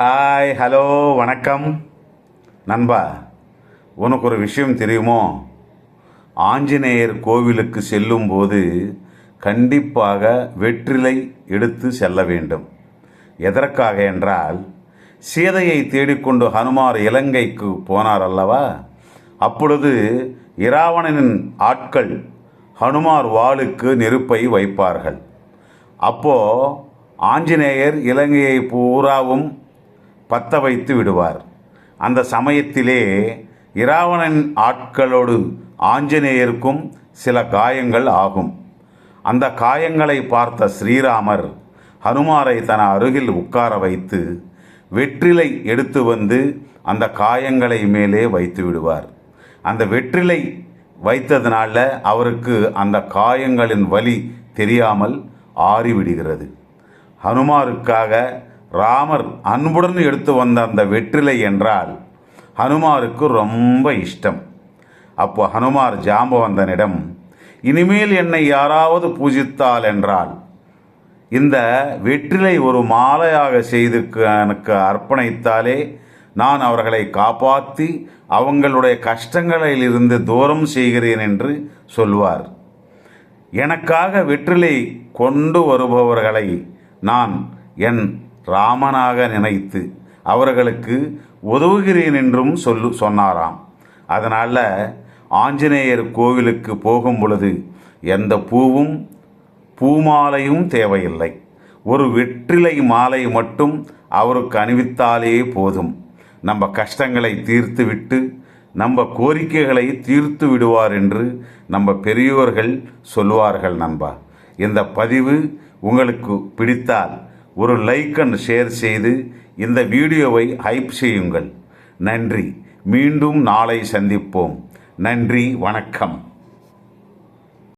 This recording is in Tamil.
ஹாய் ஹலோ வணக்கம். நண்பா உனக்கு ஒரு விஷயம் தெரியுமோ? ஆஞ்சநேயர் கோவிலுக்கு செல்லும்போது கண்டிப்பாக வெற்றிலை எடுத்து செல்ல வேண்டும். எதற்காக என்றால் சீதையை தேடிக்கொண்டு ஹனுமார் இலங்கைக்கு போனார் அல்லவா? அப்பொழுது இராவணனின் ஆட்கள் ஹனுமார் வாளுக்கு நெருப்பை வைப்பார்கள். அப்போ ஆஞ்சநேயர் இலங்கையை பூராவும் பத்த வைத்து விடுவார். அந்த சமயத்திலே இராவணன் ஆட்களோடு ஆஞ்சநேயருக்கும் சில காயங்கள் ஆகும். அந்த காயங்களை பார்த்த ஸ்ரீராமர் ஹனுமாரை தன அருகில் உட்கார வைத்து வெற்றிலை எடுத்து வந்து அந்த காயங்களை மேலே வைத்து விடுவார். அந்த வெற்றிலை வைத்ததுனால அவருக்கு அந்த காயங்களின் வலி தெரியாமல் ஆறிவிடுகிறது. ஹனுமாருக்காக ராமர் அன்புடன் எடுத்து வந்த அந்த வெற்றிலை என்றால் ஹனுமாருக்கு ரொம்ப இஷ்டம். அப்போ ஹனுமார் ஜாம்பவந்தனிடம் இனிமேல் என்னை யாராவது பூஜித்தால் என்றால் இந்த வெற்றிலை ஒரு மாலையாக செய்து எனக்கு அர்ப்பணித்தாலே நான் அவர்களை காப்பாற்றி அவங்களுடைய கஷ்டங்களிலிருந்து தூரம் செய்கிறேன் என்று சொல்வார். எனக்காக வெற்றிலை கொண்டு வருபவர்களை நான் என் ராமனாக நினைத்து அவர்களுக்கு உதவுகிறேன் என்றும் சொல்லு சொன்னாராம். அதனால் ஆஞ்சநேயர் கோவிலுக்கு போகும் பொழுது எந்த பூவும் பூமாலையும் தேவையில்லை. ஒரு வெற்றிலை மாலை மட்டும் அவருக்கு அணிவித்தாலே போதும். நம்ம கஷ்டங்களை தீர்த்துவிட்டு நம்ம கோரிக்கைகளை தீர்த்து விடுவார் என்று நம்ம பெரியோர்கள் சொல்வார்கள் நண்பா. இந்த பதிவு உங்களுக்கு பிடித்தால் ஒரு லைக் அண்ட் ஷேர் செய்து இந்த வீடியோவை ஹைப் செய்யுங்கள். நன்றி. மீண்டும் நாளை சந்திப்போம். நன்றி. வணக்கம்.